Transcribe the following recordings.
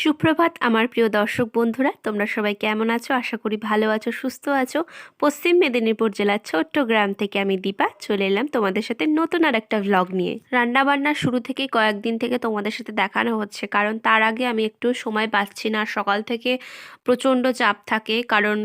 সুপ্রভাত, আমার প্রিয় দর্শক বন্ধুরা, তোমরা সবাই কেমন আছো? আশা করি ভালো আছো, সুস্থ আছো। পশ্চিম মেদিনীপুর জেলার ছোট্ট গ্রাম থেকে আমি দীপা, চলে এলাম তোমাদের সাথে নতুন আর একটা ভ্লগ নিয়ে। রান্না বান্না শুরু থেকে কয়েকদিন থেকে তোমাদের সাথে দেখানো হচ্ছে, কারণ তার আগে আমি একটু সময় পাচ্ছি না। সকাল থেকে প্রচণ্ড চাপ থাকে, কারণ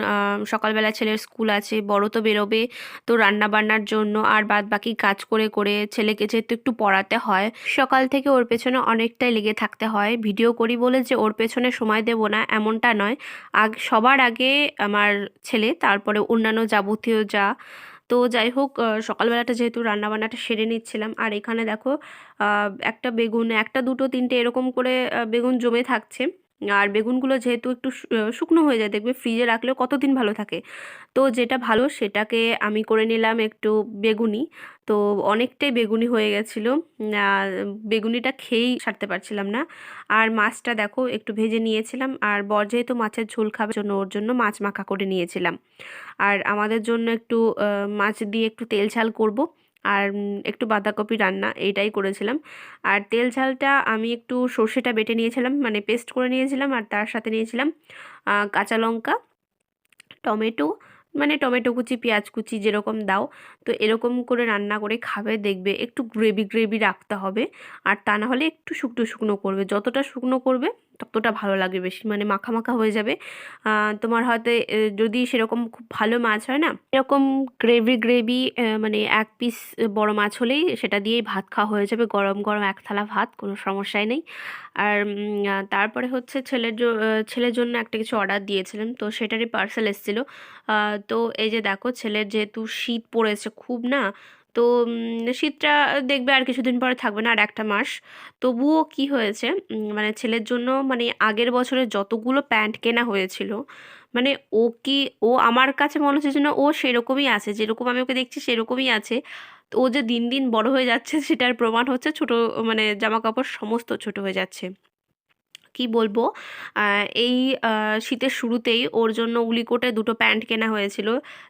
সকালবেলা ছেলের স্কুল আছে, বড় তো বেরোবে তো রান্নাবান্নার জন্য, আর বাদ বাকি কাজ করে করে ছেলেকে যেহেতু একটু পড়াতে হয়, সকাল থেকে ওর পেছনে অনেকটাই লেগে থাকতে হয়। ভিডিও করি বলে যে ওর পেছনে সময় দেব না, এমনটা নয়। আগ, সবার আগে আমার ছেলে, তারপরে অন্যান্য যাবতীয় যা। তো যাই হোক সকালবেলাটা যেহেতু রান্নাবান্নাটা সেরে নিচ্ছিলাম। আর এখানে দেখো একটা বেগুন, একটা, দুটো, তিনটে এরকম করে বেগুন জমে থাকছে। আর বেগুনগুলো যেহেতু একটু শুকনো হয়ে যায়, দেখবে ফ্রিজে রাখলেও কতদিন ভালো থাকে। তো যেটা ভালো সেটাকে আমি করে নিলাম একটু বেগুনি। তো অনেকটাই বেগুনি হয়ে গেছিল। বেগুনিটা খেয়েই সারতে পারছিলাম না। আর মাছটা দেখো একটু ভেজে নিয়েছিলাম। আর বর যেহেতু মাছের ঝোল খাবার জন্য ওর জন্য মাছ মাখা করে নিয়েছিলাম। আর আমাদের জন্য একটু মাছ দিয়ে একটু তেল ঝাল করব। আর একটু বাঁধাকপি রান্না এইটাই করেছিলাম। আর তেল ঝালটা আমি একটু সর্ষেটা বেটে নিয়েছিলাম মানে পেস্ট করে নিয়েছিলাম আর তার সাথে নিয়েছিলাম কাঁচা লঙ্কা, টমেটো মানে টমেটো কুচি, পেঁয়াজ কুচি যেরকম দাও। তো এরকম করে রান্না করে খাবে, দেখবে একটু গ্রেভি গ্রেভি রাখতে হবে। আর তা না হলে একটু শুকনো শুকনো করবে। যতটা শুকনো করবে ততটা ভালো লাগবে বেশি মানে মাখা মাখা হয়ে যাবে। তোমার হয়তো যদি সেরকম খুব ভালো মাছ হয় না, এরকম গ্রেভি গ্রেভি মানে এক পিস বড় মাছ হলেই সেটা দিয়েই ভাত খাওয়া হয়ে যাবে। গরম গরম এক থালা ভাত, কোনো সমস্যাই নেই। আর তারপরে হচ্ছে ছেলের ছেলের জন্য একটা কিছু অর্ডার দিয়েছিলাম, তো সেটারই পার্সেল এসেছিল। তো এই যে দেখো, ছেলের যেহেতু শীত পড়েছে খুব না তো শীতটা দেখবে আর কিছুদিন পরে থাকবে না, আর একটা মাস। তবুও কি হয়েছে মানে ছেলের জন্য মানে আগের বছরে যতগুলো প্যান্ট কেনা হয়েছিল মানে ও কি, ও আমার কাছে মনে হচ্ছে যেন ও সেরকমই আছে, যেরকম আমি ওকে দেখছি সেরকমই আছে। তো ও যে দিন দিন বড় হয়ে যাচ্ছে, সেটার প্রমাণ হচ্ছে ছোট মানে জামা কাপড় সমস্ত ছোট হয়ে যাচ্ছে। কি বলব? এই শীতের শুরুতেই ওর জন্য উলিকোটে দুটো প্যান্ট কেনা হয়েছিল।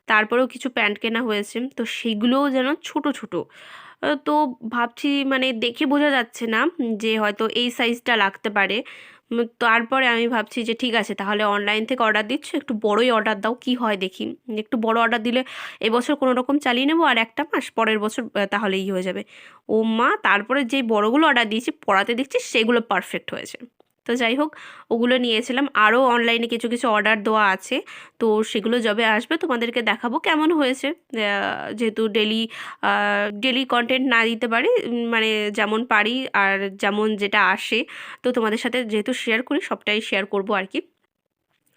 তারপরেও কিছু প্যান্ট কেনা হয়েছে। তো সেগুলোও যেন ছোট ছোট। তো ভাবছি মানে দেখে বোঝা যাচ্ছে না যে হয়তো এই সাইজটা লাগতে পারে। তারপরে আমি ভাবছি যে ঠিক আছে তাহলে অনলাইন থেকে অর্ডার দিচ্ছ। একটু বড়ই অর্ডার দাও কি হয় দেখি। একটু বড় অর্ডার দিলে এবছর কোনো রকম চালিয়ে নেব আর একটা মাস পরের বছর আহ, তাহলেই হয়ে যাবে। ও মা তারপরে যে বড়গুলো অর্ডার দিয়েছি পড়াতে দেখছি সেগুলো পারফেক্ট হয়েছে। তো যাই হোক, ওগুলো নিয়েছিলাম। আরও অনলাইনে কিছু কিছু অর্ডার দেওয়া আছে। তো সেগুলো যবে আসবে তোমাদেরকে দেখাবো কেমন হয়েছে। যেহেতু ডেলি ডেলি কন্টেন্ট না দিতে পারি মানে যেমন পারি আর যেমন যেটা আসে, তো তোমাদের সাথে যেহেতু শেয়ার করি, সবটাই শেয়ার করব আর কি।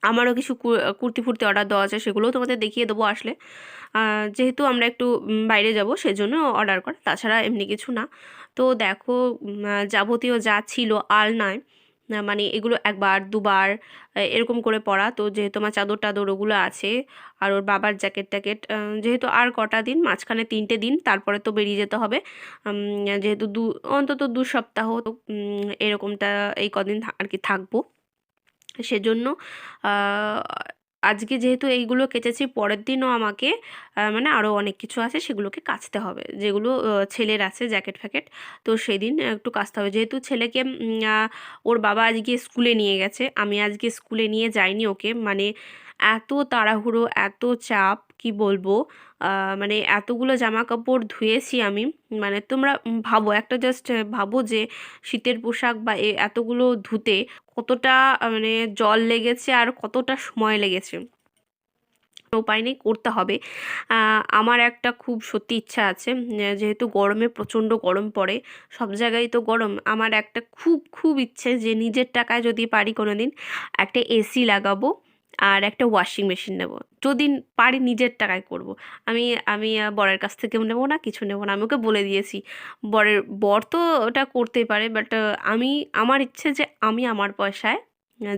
আমারও কিছু কুর্তি ফুর্তি অর্ডার দেওয়া আছে, সেগুলোও তোমাদের দেখিয়ে দেবো আসলে। যেহেতু আমরা একটু বাইরে যাব, সেজন্য অর্ডার করা, তাছাড়া এমনি কিছু না। তো দেখো যাবতীয় যা ছিল আলনায় মানে এগুলো একবার, দুবার এরকম করে পরা তো যেহেতু আমার চাদর টাদর ওগুলো আছে আর ওর বাবার জ্যাকেট ট্যাকেট যেহেতু আর কটা দিন, মাঝখানে তিনটে দিন, তারপরে তো বেরিয়ে যেতে হবে। যেহেতু দু, অন্তত দু সপ্তাহ, তো এরকমটা এই কদিন আর কি থাকব। সেজন্য আজকে যেহেতু এইগুলো কেচেছি পরের দিনও আমাকে মানে আরও অনেক কিছু আছে সেগুলোকে কাচতে হবে। যেগুলো ছেলের আছে জ্যাকেট ফ্যাকেট, তো সেদিন একটু কাচতে হবে। যেহেতু ছেলেকে ওর বাবা আজকে স্কুলে নিয়ে গেছে, আমি আজকে স্কুলে নিয়ে যাইনি ওকে মানে এত তাড়াহুড়ো, এত চাপ, কি বলব? মানে এতগুলো জামা কাপড় ধুয়েছি আমি। মানে তোমরা ভাবো, একটা জাস্ট ভাবো যে শীতের পোশাক বা এতগুলো ধুতে কতটা মানে জল লেগেছে আর কতটা সময় লেগেছে। উপায় নেই, করতে হবে। আমার একটা খুব সত্যি ইচ্ছা আছে। যেহেতু গরমে প্রচণ্ড গরম পড়ে, সব জায়গায় তো গরম। আমার একটা খুব খুব ইচ্ছে যে নিজের টাকায় যদি পারি কোনো দিন একটা এসি লাগাবো। আর একটা ওয়াশিং মেশিন নেব। যদি পারি নিজের টাকায় করব। আমি আমি বরের কাছ থেকেও নেব না, কিছু নেব না। আমি ওকে বলে দিয়েছি, বরের, বর তো ওটা করতেই পারে বাট আমি, আমার ইচ্ছে যে আমি আমার পয়সায়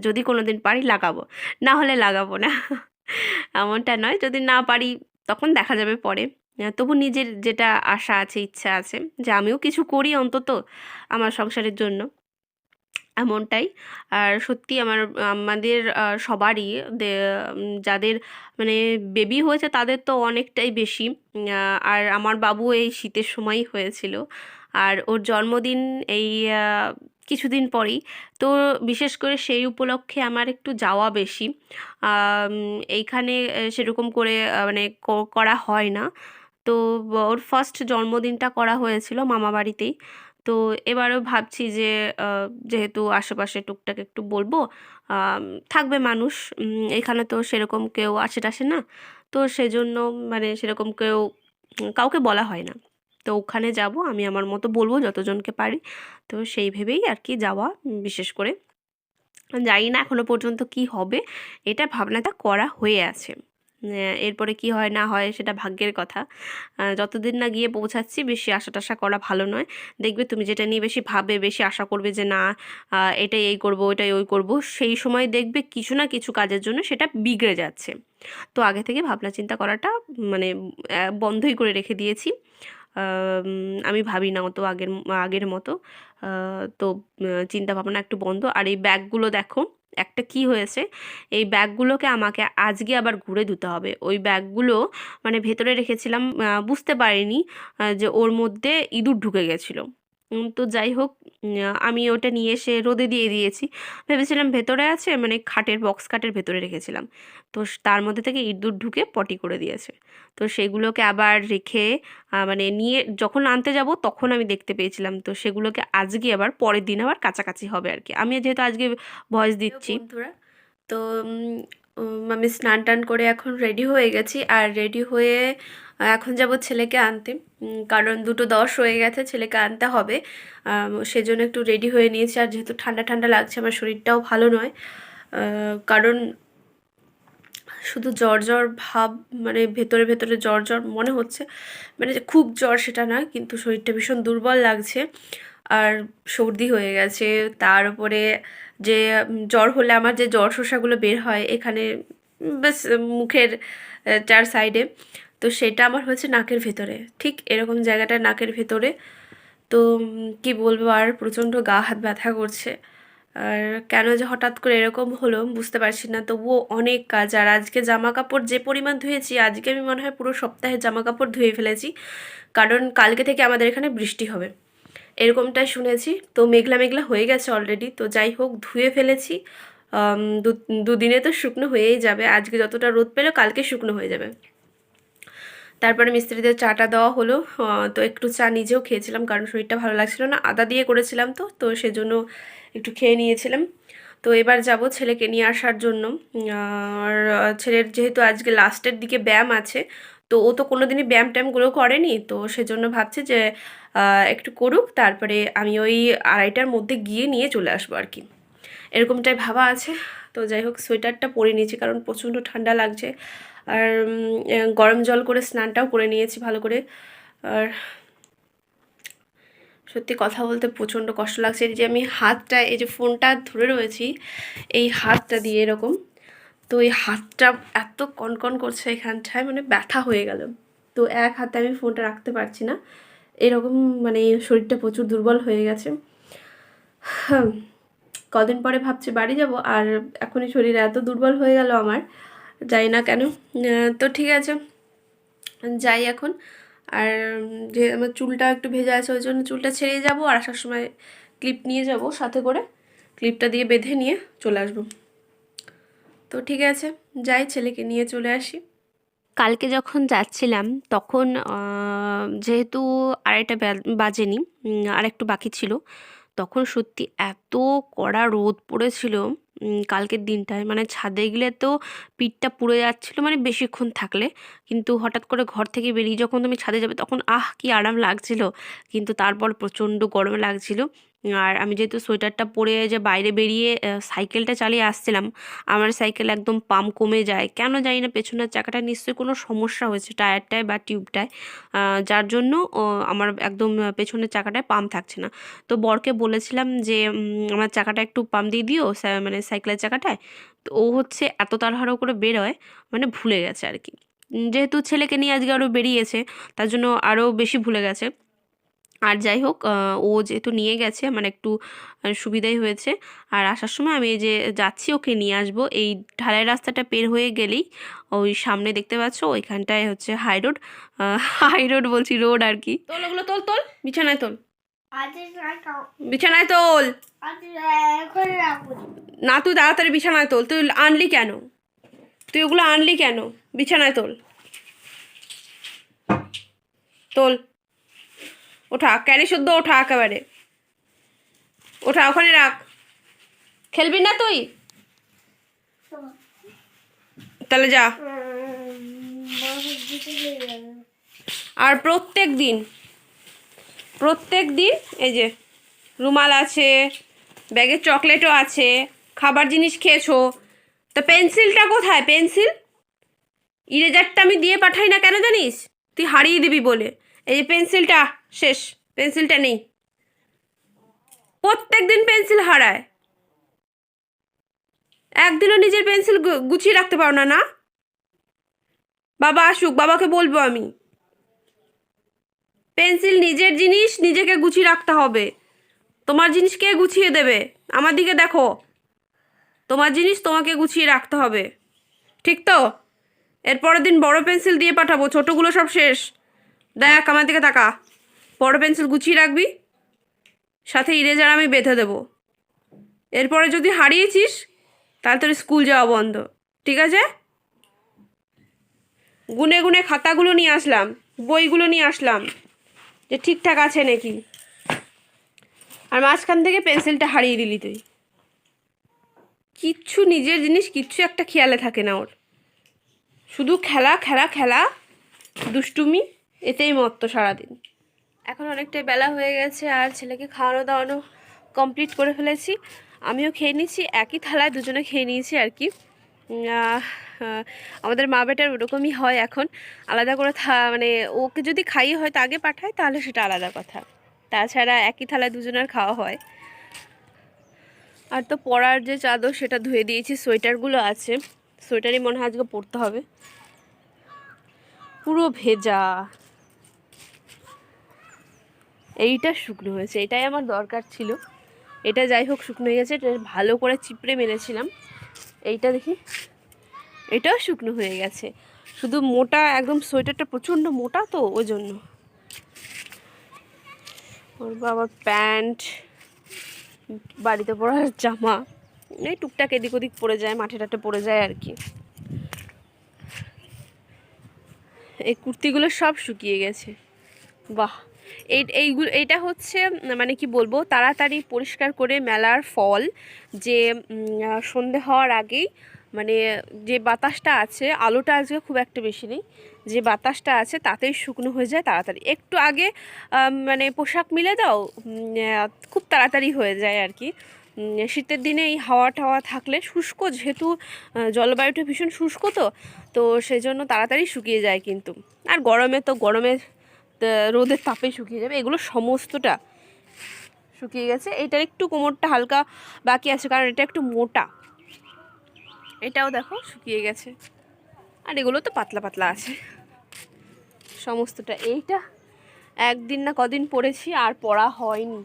যদি কোনো দিন পারি লাগাবো। না হলে লাগাবো না। এমনটা নয়, যদি না পারি, তখন দেখা যাবে পরে। তবু নিজের যেটা আশা আছে, ইচ্ছা আছে, যে আমিও কিছু করি অন্তত আমার সংসারের জন্য। এমনটাই। আর সত্যি আমার, আমাদের সবারই যাদের মানে বেবি হয়েছে তাদের তো অনেকটাই বেশি। আর আমার বাবু এই শীতের সময়ই হয়েছিল। আর ওর জন্মদিন এই কিছুদিন পরেই। তো বিশেষ করে সেই উপলক্ষে আমার একটু যাওয়া বেশি। এইখানে সেরকম করে মানে করা হয় না। তো ওর ফার্স্ট জন্মদিনটা করা হয়েছিল মামা বাড়িতেই তো এবারও ভাবছি যে যেহেতু আশেপাশে টুকটাক একটু বলব থাকবে মানুষ এখানে তো সেরকম কেউ আসে টাসে না। তো সেজন্য মানে সেরকম কেউ, কাউকে বলা হয় না। তো ওখানে যাব, আমি আমার মতো বলব যতজনকে পারি। তো সেই ভেবেই আর কি যাওয়া, বিশেষ করে। জানি না এখনও পর্যন্ত কি হবে, এটা ভাবনাটা করা হয়ে আছে। এরপরে কি হয় না হয় সেটা ভাগ্যের কথা। যতদিন না গিয়ে পৌঁছাচ্ছি বেশি আশা টাশা করা ভালো নয়। দেখবে তুমি যেটা নিয়ে বেশি ভাবে বেশি আশা করবে যে, না এটাই এই করব এটাই ওই করব, সেই সময় দেখবে কিছু না কিছু কাজের জন্য সেটা বিগড়ে যাচ্ছে। তো আগে থেকে ভাবনা চিন্তা করাটা মানে বন্ধই করে রেখে দিয়েছি। আমি ভাবি না অত আগের আগের মতো। তো চিন্তা ভাবনা একটু বন্ধ। আর এই ব্যাগগুলো দেখো একটা কি হয়েছে? এই ব্যাগগুলোকে আমাকে আজকে আবার ঘুরে দিতে হবে। ওই ব্যাগগুলো মানে ভেতরে রেখেছিলাম বুঝতে পারিনি যে ওর মধ্যে ইঁদুর ঢুকে গেছিল। তো যাই হোক আমি ওটা নিয়ে এসে রোদে দিয়ে দিয়েছি। ভেবেছিলাম ভেতরে আছে মানে খাটের বক্স খাটের ভেতরে রেখেছিলাম। তো তার মধ্যে থেকে ইঁদুর ঢুকে পটি করে দিয়েছে। তো সেগুলোকে আবার রেখে মানে নিয়ে যখন আনতে যাব তখন আমি দেখতে পেয়েছিলাম। তো সেগুলোকে আজকে আবার পরের দিন আবার কাছাকাছি হবে আর কি। আমি যেহেতু আজকে ভয়েস দিচ্ছি। বন্ধুরা তো আমি স্নান টান করে এখন রেডি হয়ে গেছি। আর রেডি হয়ে এখন যাব ছেলেকে আনতে। কারণ দুটো দশ হয়ে গেছে, ছেলেকে আনতে হবে। সেজন্য একটু রেডি হয়ে নিয়েছি। আর যেহেতু ঠান্ডা ঠান্ডা লাগছে, আমার শরীরটাও ভালো নয়। কারণ শুধু জ্বর জ্বর ভাব মানে ভেতরে ভেতরে জ্বর জ্বর মনে হচ্ছে। মানে যে খুব জ্বর সেটা না কিন্তু শরীরটা ভীষণ দুর্বল লাগছে। আর সর্দি হয়ে গেছে। তার উপরে যে জ্বর হলে আমার যে জ্বর শোষাগুলো বের হয় এখানে বেশ মুখের চার সাইডে তো সেটা আমার হচ্ছে নাকের ভেতরে। ঠিক এরকম জায়গাটা নাকের ভেতরে। তো কি বলব আর প্রচণ্ড গা হাত ব্যথা করছে। আর কেন যে হঠাৎ করে এরকম হলো বুঝতে পারছি না। তবুও অনেক কাজ। আর আজকে জামা কাপড় যে পরিমাণ ধুয়েছি, আজকে আমি মনে হয় পুরো সপ্তাহে জামা কাপড় ধুয়ে ফেলেছি। কারণ কালকে থেকে আমাদের এখানে বৃষ্টি হবে। এরকমটাই শুনেছি। তো মেঘলা মেঘলা হয়ে গেছে অলরেডি তো যাই হোক, ধুয়ে ফেলেছি। দুদিনে তো শুকনো হয়েই যাবে। আজকে যতটা রোদ পেল, কালকে শুকনো হয়ে যাবে। তারপরে মিস্ত্রিদের চাটা দেওয়া হলো। তো একটু চা নিজেও খেয়েছিলাম কারণ শরীরটা ভালো লাগছিল না। আদা দিয়ে করেছিলাম তো তো সেজন্য একটু খেয়ে নিয়েছিলাম। তো এবার যাব ছেলেকে নিয়ে আসার জন্য। আর ছেলের যেহেতু আজকে লাস্টের দিকে ব্যায়াম আছে, তো ও তো কোনো দিনই ব্যায়াম ট্যায়ামগুলো করেনি। তো সেজন্য ভাবছি যে একটু করুক, তারপরে আমি ওই আড়াইটার মধ্যে গিয়ে নিয়ে চলে আসব আর কি। এরকমটাই ভাবা আছে। তো যাই হোক, সোয়েটারটা পরে নিয়েছি কারণ প্রচণ্ড ঠান্ডা লাগছে। আর গরম জল করে স্নানটাও করে নিয়েছি ভালো করে। আর সত্যি কথা বলতে প্রচণ্ড কষ্ট লাগছে। এই যে আমি হাতটা, এই যে ফোনটা ধরে রয়েছি, এই হাতটা দিয়ে এরকম, তো এই হাতটা এত কনকন করছে এখানটায় মানে ব্যথা হয়ে গেল। তো এক হাতে আমি ফোনটা রাখতে পারছি না। এরকম মানে শরীরটা প্রচুর দুর্বল হয়ে গেছে। কদিন পরে ভাবছি বাড়ি যাব, আর এখনই শরীর এত দুর্বল হয়ে গেল আমার জানি না কেন। তো ঠিক আছে, যাই এখন। আর যে আমার চুলটা একটু ভেজা আছে, ওই জন্য চুলটা ছেড়ে যাব আর আসার সময় ক্লিপ নিয়ে যাব সাথে করে। ক্লিপটা দিয়ে বেঁধে নিয়ে চলে আসব। তো ঠিক আছে, যাই ছেলেকে নিয়ে চলে আসি। কালকে যখন যাচ্ছিলাম, তখন যেহেতু আড়াইটা বাজেনি আর একটু বাকি ছিল, তখন সত্যি এত কড়া রোদ পড়েছিল। কালকের দিনটায়। মানে ছাদে গেলে তো পিঠটা পুড়ে যাচ্ছিল মানে বেশিক্ষণ থাকলে। কিন্তু হঠাৎ করে ঘর থেকে বেরিয়ে যখন তুমি ছাদে যাবে তখন আহ, কি আরাম লাগছিল। কিন্তু তারপর প্রচণ্ড গরম লাগছিল। আর আমি যেহেতু সোয়েটারটা পরে যে বাইরে বেরিয়ে সাইকেলটা চালিয়ে আসছিলাম, আমার সাইকেল একদম পাম্প কমে যায়। কেন জানি না, পেছনের চাকাটা নিশ্চয়ই কোনো সমস্যা হয়েছে, টায়ারটায় বা টিউবটায়। যার জন্য আমার একদম পেছনের চাকাটায় পাম্প থাকছে না। তো বরকে বলেছিলাম যে আমার চাকাটা একটু পাম্প দিয়ে দিও মানে সাইকেলের চাকাটায়। তো ও হচ্ছে এত তাড়াহুড়ো করে বেরোয় মানে ভুলে গেছে আর কি। যেহেতু ছেলেকে নিয়ে আজকে আরও বেরিয়েছে, তার জন্য আরও বেশি ভুলে গেছে। আর যাই হোক ও যেহেতু নিয়ে গেছে আমার একটু সুবিধাই হয়েছে। আর আসার সময় আমি যে যাচ্ছি ওকে নিয়ে আসব। এই ঢালাই রাস্তাটা পের হয়ে গেলেই ওই সামনে দেখতে পাচ্ছ ওইখানটায় হচ্ছে হাই রোড হাই রোড বলছি রোড আর কি। তোল ওগুলো তোল তোল বিছানায় তোল। বিছানায় তোল। না তুই তাড়াতাড়ি বিছানায় তোল তুই আনলি কেন? তুই ওগুলো আনলি কেন? বিছানায় তোল। তোল। ওঠা ক্যারি শুদ্ধ ওঠা একেবারে। ওঠা, ওখানে রাখ। খেলবি না তুই? তাহলে যা। আর প্রত্যেক দিন প্রত্যেক দিন এই যে রুমাল আছে, ব্যাগে চকলেটও আছে, খাবার জিনিস খেয়েছো, তা পেন্সিলটা কোথায়? পেন্সিল? ইরেজারটা আমি দিয়ে পাঠাই না কেন জানিস? তুই হারিয়ে দিবি বলে। এই যে পেন্সিলটা। শেষ, পেন্সিলটা নেই। প্রত্যেক দিন পেন্সিল হারায়। একদিনও নিজের পেন্সিল গুছিয়ে রাখতে পারো না না? বাবা আসুক, বাবাকে বলব আমি। পেন্সিল নিজের জিনিস, নিজেকে গুছিয়ে রাখতে হবে। তোমার জিনিস কে গুছিয়ে দেবে? আমার দিকে দেখো। তোমার জিনিস তোমাকে গুছিয়ে রাখতে হবে। ঠিক তো? এর পরের দিন বড় পেন্সিল দিয়ে পাঠাবো, ছোটোগুলো সব শেষ। দেখ, আমার দিকে তাকা। বড় পেন্সিল গুছিয়ে রাখবি, সাথে ইরেজার আমি বেঁধে দেবো। এরপরে যদি হারিয়েছিস, তাহলে তোর স্কুল যাওয়া বন্ধ, ঠিক আছে? গুনে গুনে খাতাগুলো নিয়ে আসলাম, বইগুলো নিয়ে আসলাম, যে ঠিকঠাক আছে নাকি? আর মাঝখান থেকে পেন্সিলটা হারিয়ে দিলি তুই। কিচ্ছু নিজের জিনিস, কিচ্ছু একটা খেয়ালে থাকে না ওর। শুধু খেলা খেলা খেলা, দুষ্টুমি, এতেই মত্ত সারাদিন। এখন অনেকটাই বেলা হয়ে গেছে আর ছেলেকে খাওয়ানো দাওয়ানো কমপ্লিট করে ফেলেছি। আমিও খেয়ে নিয়েছি একই থালায় দুজনে খেয়ে নিয়েছি আর কি। আমাদের মা বেটার ওরকমই হয় এখন। আলাদা করে থা মানে ওকে যদি খাইয়ে হয়তো আগে পাঠায়, তাহলে সেটা আলাদা কথা। তাছাড়া একই থালায় দুজনের খাওয়া হয়। আর তো পরার যে চাদর, সেটা ধুয়ে দিয়েছি, সোয়েটারগুলো আছে। সোয়েটারই মনে হয় আজকে পরতে হবে। পুরো ভেজা। এইটা শুকনো হয়েছে, এটাই আমার দরকার ছিল। এটা যাই হোক শুকনো হয়ে গেছে, এটা ভালো করে চিপড়ে মেরেছিলাম। এইটা দেখি, এটাও শুকনো হয়ে গেছে। শুধু মোটা, একদম সোয়েটারটা প্রচণ্ড মোটা তো, ওই জন্য। ওর বাবার প্যান্ট, বাড়িতে পরার জামা, এই টুকটাক এদিক ওদিক পড়ে যায়, মাঠে টাটে পড়ে যায় আর কি। এই কুর্তিগুলো সব শুকিয়ে গেছে। বাহ! এই এইগুলো এইটা হচ্ছে মানে কি বলব, তাড়াতাড়ি পরিষ্কার করে মেলার ফল যে সন্ধে হওয়ার আগেই মানে যে বাতাসটা আছে, আলোটা আজকে খুব একটা বেশি নেই, যে বাতাসটা আছে তাতেই শুকনো হয়ে যায় তাড়াতাড়ি। একটু আগে মানে পোশাক মিলে দাও খুব তাড়াতাড়ি হয়ে যায় আর কি। শীতের দিনে এই হাওয়া টাওয়া থাকলে শুষ্ক, যেহেতু জলবায়ুটা ভীষণ শুষ্ক তো তো সেই জন্য তাড়াতাড়ি শুকিয়ে যায় কিন্তু। আর গরমে তো গরমে রোদের তাপে শুকিয়ে যাবে। এগুলো সমস্তটা শুকিয়ে গেছে। এটার একটু কোমরটা হালকা বাকি আছে, কারণ এটা একটু মোটা। এটাও দেখো শুকিয়ে গেছে। আর এগুলো তো পাতলা পাতলা আছে। সমস্তটা। এইটা একদিন না কদিন পরেছি আর পরা হয়নি।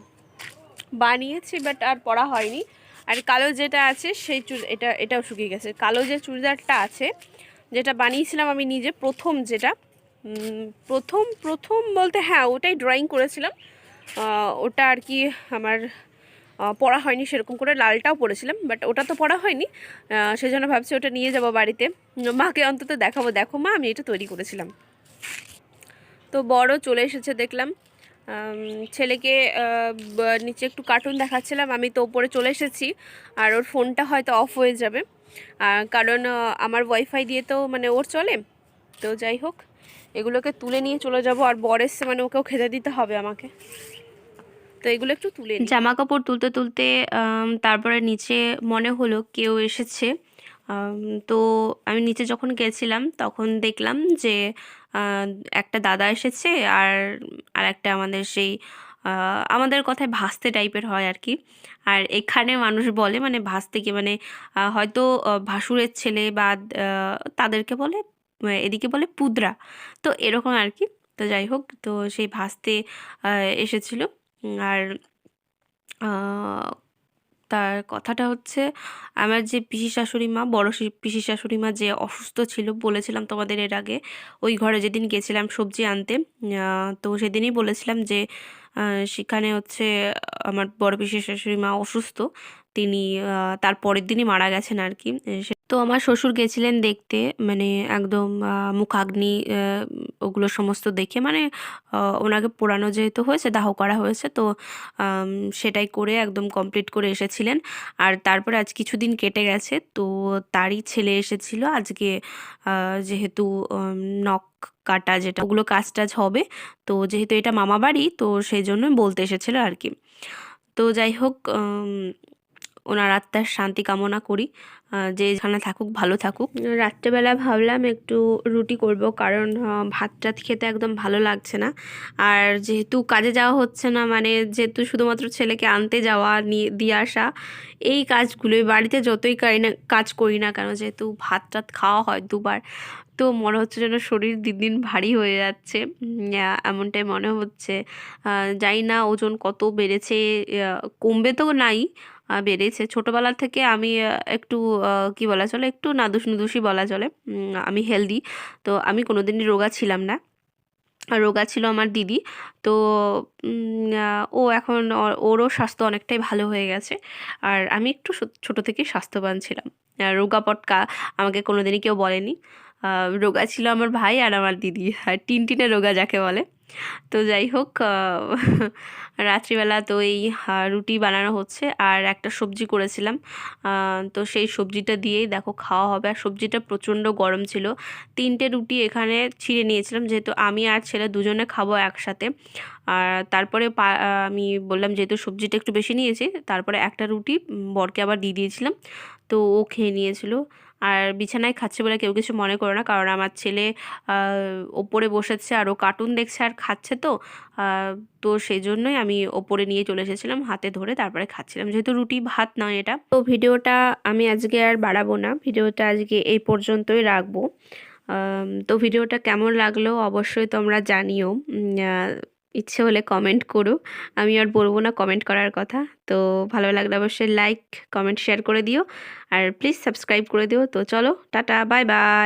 বানিয়েছি বাট আর পরা হয়নি। আর কালো যেটা আছে, সেই চুল, এটা, এটাও শুকিয়ে গেছে। কালো যে চুড়িদারটা আছে, যেটা বানিয়েছিলাম আমি নিজে, প্রথম যেটা প্রথম প্রথম বলতে হ্যাঁ ওটাই ড্রয়িং করেছিলাম। ওটা আর কি আমার পড়া হয়নি সেরকম করে লালটাও পড়েছিলাম বাট ওটা তো পড়া হয়নি। আহ, সেই জন্য ভাবছি ওটা নিয়ে যাব বাড়িতে। মাকে অন্তত দেখাবো। দেখো মা আমি এটা তৈরি করেছিলাম। তো বড় চলে এসেছে দেখলাম। ছেলেকে নিচে একটু কার্টুন দেখাচ্ছিলাম। আমি তো ওপরে চলে এসেছি আর ওর ফোনটা হয়তো অফ হয়ে যাবে। কারণ আমার ওয়াইফাই দিয়ে তো মানে ওর চলে। তো যাই হোক এগুলোকে তুলে নিয়ে চলে যাব, আর বর এসছে মানে ওকেও খেতে দিতে হবে আমাকে। তো এগুলো একটু তুলে জামা কাপড় তুলতে তুলতে তারপরে নিচে মনে হলো কেউ এসেছে। তো আমি নিচে যখন গেছিলাম তখন দেখলাম যে একটা দাদা এসেছে আর আর একটা আমাদের সেই আমাদের কথায় ভাসতে টাইপের হয় আর কি। আর এখানে মানুষ বলে মানে ভাসতে কি মানে হয়তো ভাসুরের ছেলে বা তাদেরকে বলে এদিকে বলে পুদরা। তো এরকম আর কি। তো যাই হোক, তো সেই ভাসতে এসেছিল। আর তার কথাটা হচ্ছে, আমার যে পিসি শাশুড়ি মা, বড় পিসি শাশুড়ি মা যে অসুস্থ ছিল, বলেছিলাম তোমাদের এর আগে, ওই ঘরে যেদিন গেছিলাম সবজি আনতে তো সেদিনই বলেছিলাম যে সেখানে হচ্ছে আমার বড় পিসি শাশুড়ি মা অসুস্থ। তিনি তার পরের দিনই মারা গেছেন আর কি। তো আমার শ্বশুর গেছিলেন দেখতে মানে একদম মুখাগ্নি ওগুলো সমস্ত দেখে মানে ওনাকে পোড়ানো যেহেতু হয়েছে, দাহ করা হয়েছে, তো সেটাই করে একদম কমপ্লিট করে এসেছিলেন। আর তারপরে আজ কিছুদিন কেটে গেছে, তো তারই ছেলে এসেছিল, আজকে যেহেতু নখ কাটা যেটা, ওগুলো কাজ টাজ হবে, তো যেহেতু এটা মামা বাড়ি তো সেই জন্যই বলতে এসেছিল আর কি। তো যাই হোক ওনার আত্মার শান্তি কামনা করি যে যেখানে থাকুক, ভালো থাকুক। রাত্রেবেলা ভাবলাম একটু রুটি করব, কারণ ভাত টাত খেতে একদম ভালো লাগছে না। আর যেহেতু কাজে যাওয়া হচ্ছে না মানে যেহেতু শুধুমাত্র ছেলেকে আনতে যাওয়া নিয়ে দিয়ে আসা, এই কাজগুলোই, বাড়িতে যতই করি না, কাজ করি না কেন, যেহেতু ভাত টাত খাওয়া হয় দুবার, তো মনে হচ্ছে যেন শরীর দিন দিন ভারী হয়ে যাচ্ছে। এমনটাই মনে হচ্ছে। জানি না ওজন কত বেড়েছে কমবে তো নাই বেড়েছে। ছোটোবেলা থেকে আমি একটু কি বলা চলে, একটু নাদুস নুদুসই বলা চলে। আমি হেলদি তো আমি কোনোদিনই রোগা ছিলাম না। রোগা ছিল আমার দিদি, তো ও এখন ওর- ওরও স্বাস্থ্য অনেকটাই ভালো হয়ে গেছে। আর আমি একটু ছোটো থেকেই স্বাস্থ্যবান ছিলাম। রোগা পটকা আমাকে কোনোদিনই কেউ বলেনি। রোগা ছিল আমার ভাই আর আমার দিদি। আর টিনটিনে রোগা যাকে বলে। তো যাই হোক রাত্রিবেলা তো এই রুটি বানানো হচ্ছে আর একটা সবজি করেছিলাম। তো সেই সবজিটা দিয়েই দেখো খাওয়া হবে। আর সবজিটা প্রচণ্ড গরম ছিল। তিনটে রুটি এখানে ছিঁড়ে নিয়েছিলাম। যেহেতু আমি আর ছেলে দুজনে খাব একসাথে। আর তারপরে আমি বললাম যেহেতু সবজিটা একটু বেশি নিয়েছি, তারপরে একটা রুটি বরকে আবার দিয়ে দিয়েছিলাম। তো ও খেয়ে নিয়েছিল। আর বিছানায় খাচ্ছে বলে কেউ কিছু মনে করো না, কারণ আমার ছেলে ওপরে বসেছে আর ও কার্টুন দেখছে আর খাচ্ছে তো। তো সেই জন্যই আমি ওপরে নিয়ে চলে এসেছিলাম, হাতে ধরে তারপরে খাচ্ছিলাম। যেহেতু রুটি ভাত নয় এটা। তো ভিডিওটা আমি আজকে আর বাড়াবো না, ভিডিওটা আজকে এই পর্যন্তই রাখব। তো ভিডিওটা কেমন লাগল অবশ্যই তোমরা জানিও। ইচ্ছে হলে কমেন্ট করো। আমি আর বলব না কমেন্ট করার কথা। তো ভালো লাগলে অবশ্যই লাইক কমেন্ট শেয়ার করে দিও। আর প্লিজ সাবস্ক্রাইব করে দিও। তো চলো, টাটা বাই বাই